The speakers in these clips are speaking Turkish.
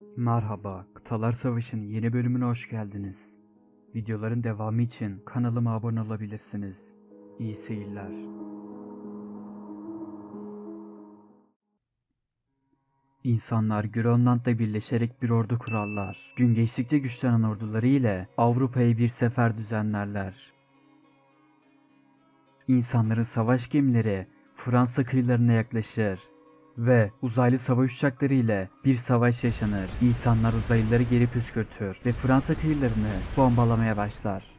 Merhaba, Kıtalar Savaşı'nın yeni bölümüne hoş geldiniz. Videoların devamı için kanalıma abone olabilirsiniz. İyi seyirler. İnsanlar Grönland'da birleşerek bir ordu kurarlar. Gün geçtikçe güçlenen orduları ile Avrupa'ya bir sefer düzenlerler. İnsanların savaş gemileri Fransa kıyılarına yaklaşır ve uzaylı savaş uçakları ile bir savaş yaşanır. İnsanlar uzaylıları geri püskürtür ve Fransa kıyılarını bombalamaya başlar.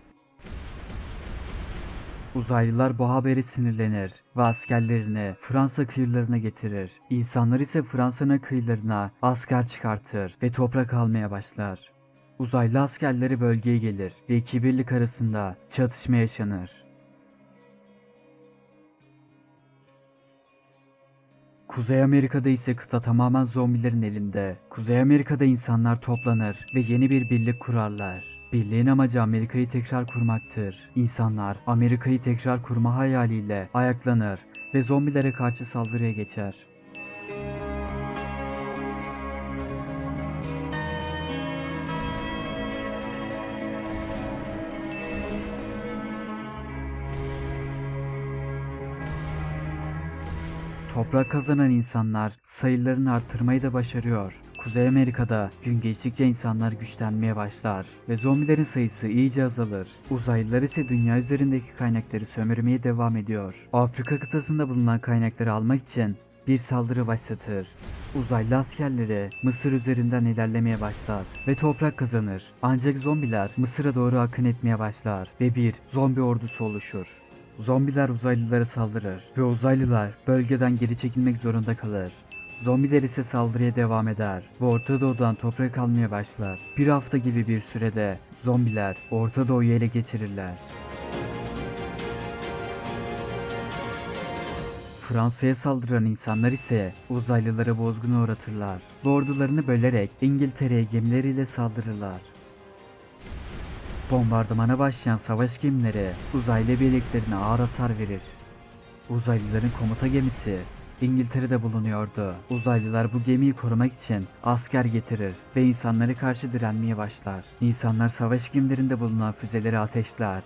Uzaylılar bu haberi sinirlenir ve askerlerini Fransa kıyılarına getirir. İnsanlar ise Fransa'nın kıyılarına asker çıkartır ve toprak almaya başlar. Uzaylı askerleri bölgeye gelir ve iki birlik arasında çatışma yaşanır. Kuzey Amerika'da ise kıta tamamen zombilerin elinde. Kuzey Amerika'da insanlar toplanır ve yeni bir birlik kurarlar. Birliğin amacı Amerika'yı tekrar kurmaktır. İnsanlar Amerika'yı tekrar kurma hayaliyle ayaklanır ve zombilere karşı saldırıya geçer. Toprak kazanan insanlar sayılarını arttırmayı da başarıyor. Kuzey Amerika'da gün geçtikçe insanlar güçlenmeye başlar ve zombilerin sayısı iyice azalır. Uzaylılar ise dünya üzerindeki kaynakları sömürmeye devam ediyor. Afrika kıtasında bulunan kaynakları almak için bir saldırı başlatır. Uzaylı askerleri Mısır üzerinden ilerlemeye başlar ve toprak kazanır. Ancak zombiler Mısır'a doğru akın etmeye başlar ve bir zombi ordusu oluşur. Zombiler uzaylılara saldırır ve uzaylılar bölgeden geri çekilmek zorunda kalır. Zombiler ise saldırıya devam eder ve Orta Doğu'dan toprak almaya başlar. Bir hafta gibi bir sürede zombiler Orta Doğu'yu ele geçirirler. Fransa'ya saldıran insanlar ise uzaylılara bozguna uğratırlar. Bu ordularını bölerek İngiltere'ye gemileriyle saldırırlar. Bombardımana başlayan savaş gemileri uzaylı birliklerine ağır hasar verir. Uzaylıların komuta gemisi İngiltere'de bulunuyordu. Uzaylılar bu gemiyi korumak için asker getirir ve insanlara karşı direnmeye başlar. İnsanlar savaş gemilerinde bulunan füzeleri ateşler.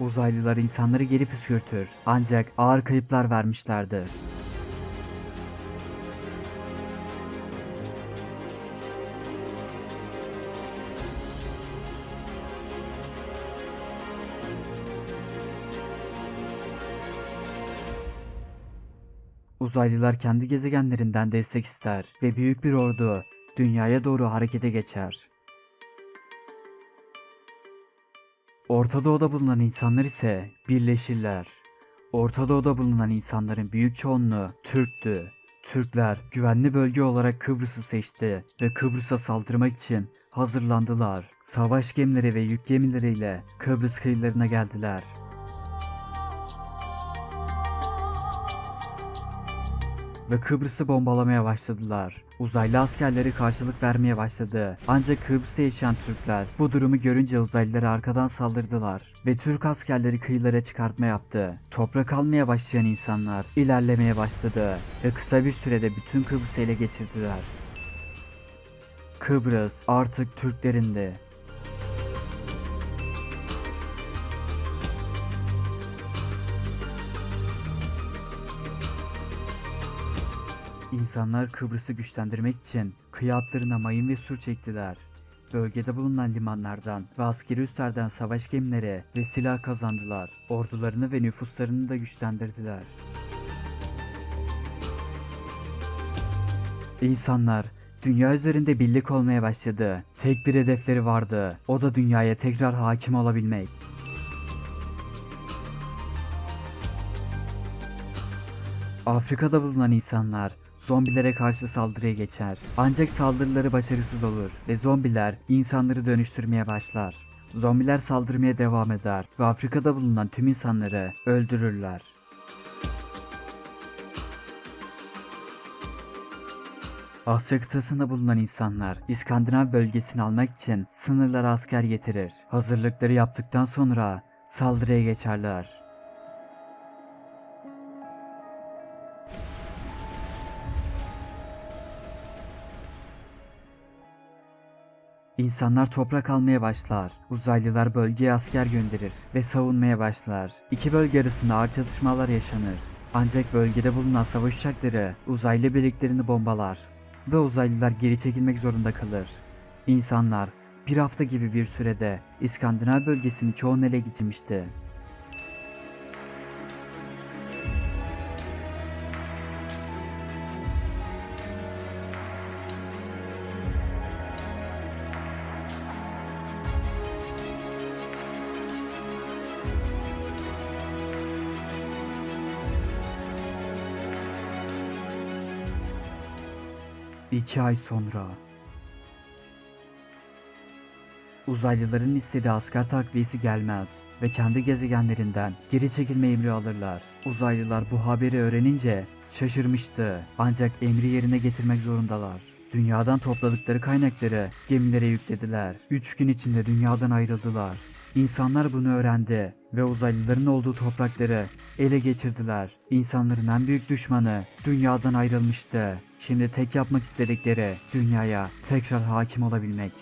Uzaylılar insanları geri püskürtür ancak ağır kayıplar vermişlerdir. Uzaylılar kendi gezegenlerinden destek ister ve büyük bir ordu dünyaya doğru harekete geçer. Orta Doğu'da bulunan insanlar ise birleşirler. Orta Doğu'da bulunan insanların büyük çoğunluğu Türktü. Türkler güvenli bölge olarak Kıbrıs'ı seçti ve Kıbrıs'a saldırmak için hazırlandılar. Savaş gemileri ve yük gemileriyle Kıbrıs kıyılarına geldiler. Ve Kıbrıs'ı bombalamaya başladılar. Uzaylı askerleri karşılık vermeye başladı. Ancak Kıbrıs'ta yaşayan Türkler bu durumu görünce uzaylılara arkadan saldırdılar ve Türk askerleri kıyılara çıkartma yaptı. Toprak almaya başlayan insanlar ilerlemeye başladı ve kısa bir sürede bütün Kıbrıs'ı ele geçirdiler. Kıbrıs artık Türklerindi. İnsanlar Kıbrıs'ı güçlendirmek için kıyı hatlarına mayın ve sur çektiler. Bölgede bulunan limanlardan ve askeri üslerden savaş gemileri ve silah kazandılar. Ordularını ve nüfuslarını da güçlendirdiler. İnsanlar dünya üzerinde birlik olmaya başladı. Tek bir hedefleri vardı. O da dünyaya tekrar hakim olabilmek. Afrika'da bulunan insanlar zombilere karşı saldırıya geçer. Ancak saldırıları başarısız olur ve zombiler insanları dönüştürmeye başlar. Zombiler saldırmaya devam eder ve Afrika'da bulunan tüm insanları öldürürler. Asya kıtasında bulunan insanlar İskandinav bölgesini almak için sınırlara asker getirir. Hazırlıkları yaptıktan sonra saldırıya geçerler. İnsanlar toprak almaya başlar. Uzaylılar bölgeye asker gönderir ve savunmaya başlar. İki bölge arasında ağır çatışmalar yaşanır. Ancak bölgede bulunan savaş uçakları uzaylı birliklerini bombalar ve uzaylılar geri çekilmek zorunda kalır. İnsanlar bir hafta gibi bir sürede İskandinav bölgesini çoğun ele geçirmişti. İki ay sonra Uzaylıların istediği asker takviyesi gelmez ve kendi gezegenlerinden geri çekilme emri alırlar. Uzaylılar bu haberi öğrenince şaşırmıştı ancak emri yerine getirmek zorundalar. Dünyadan topladıkları kaynakları gemilere yüklediler. Üç gün içinde dünyadan ayrıldılar. İnsanlar bunu öğrendi ve uzaylıların olduğu toprakları ele geçirdiler. İnsanların en büyük düşmanı dünyadan ayrılmıştı. Şimdi tek yapmak istedikleri dünyaya tekrar hakim olabilmek.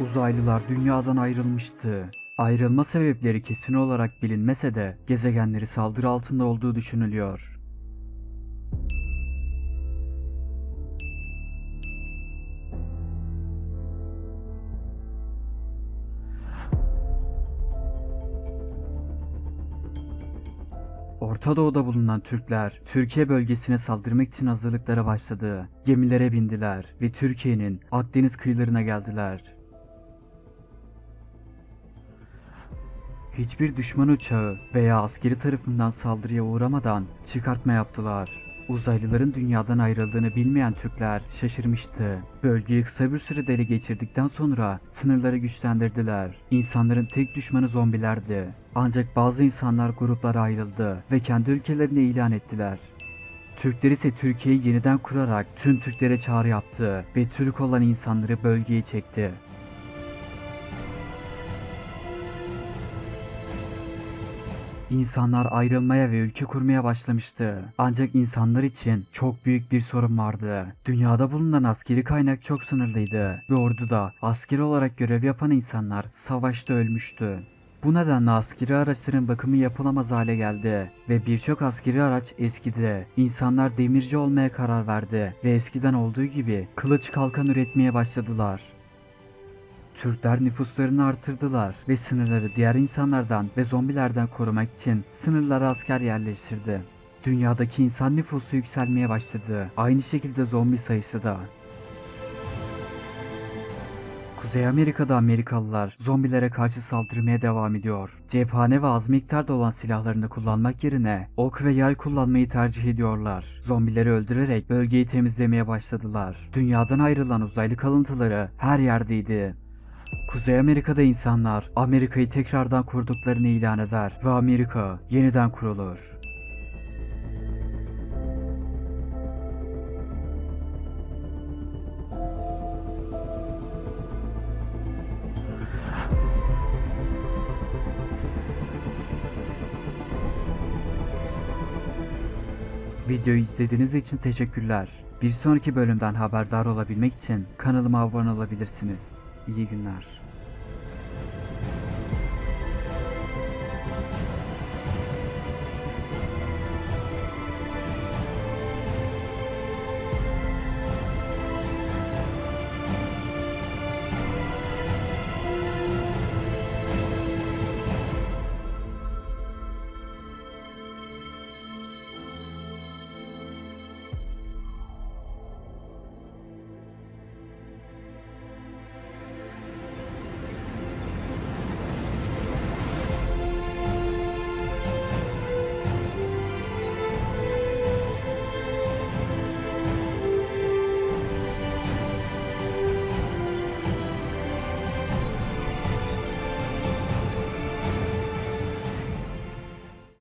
Uzaylılar dünyadan ayrılmıştı. Ayrılma sebepleri kesin olarak bilinmese de gezegenleri saldırı altında olduğu düşünülüyor. Orta Doğu'da bulunan Türkler Türkiye bölgesine saldırmak için hazırlıklara başladı. Gemilere bindiler ve Türkiye'nin Akdeniz kıyılarına geldiler. Hiçbir düşman uçağı veya askeri tarafından saldırıya uğramadan çıkartma yaptılar. Uzaylıların dünyadan ayrıldığını bilmeyen Türkler şaşırmıştı. Bölgeyi kısa bir sürede ele geçirdikten sonra sınırları güçlendirdiler. İnsanların tek düşmanı zombilerdi. Ancak bazı insanlar gruplara ayrıldı ve kendi ülkelerini ilan ettiler. Türkler ise Türkiye'yi yeniden kurarak tüm Türklere çağrı yaptı ve Türk olan insanları bölgeye çekti. İnsanlar ayrılmaya ve ülke kurmaya başlamıştı. Ancak insanlar için çok büyük bir sorun vardı. Dünyada bulunan askeri kaynak çok sınırlıydı ve orduda asker olarak görev yapan insanlar savaşta ölmüştü. Bu nedenle askeri araçların bakımı yapılamaz hale geldi ve birçok askeri araç eskidi. İnsanlar demirci olmaya karar verdi ve eskiden olduğu gibi kılıç kalkan üretmeye başladılar. Türkler nüfuslarını artırdılar ve sınırları diğer insanlardan ve zombilerden korumak için sınırlara asker yerleştirdi. Dünyadaki insan nüfusu yükselmeye başladı. Aynı şekilde zombi sayısı da. Kuzey Amerika'da Amerikalılar zombilere karşı saldırmaya devam ediyor. Cephane ve az miktarda olan silahlarını kullanmak yerine ok ve yay kullanmayı tercih ediyorlar. Zombileri öldürerek bölgeyi temizlemeye başladılar. Dünyadan ayrılan uzaylı kalıntıları her yerdeydi. Kuzey Amerika'da insanlar Amerika'yı tekrardan kurduklarını ilan eder ve Amerika yeniden kurulur. Videoyu izlediğiniz için teşekkürler. Bir sonraki bölümden haberdar olabilmek için kanalıma abone olabilirsiniz. İyi günler.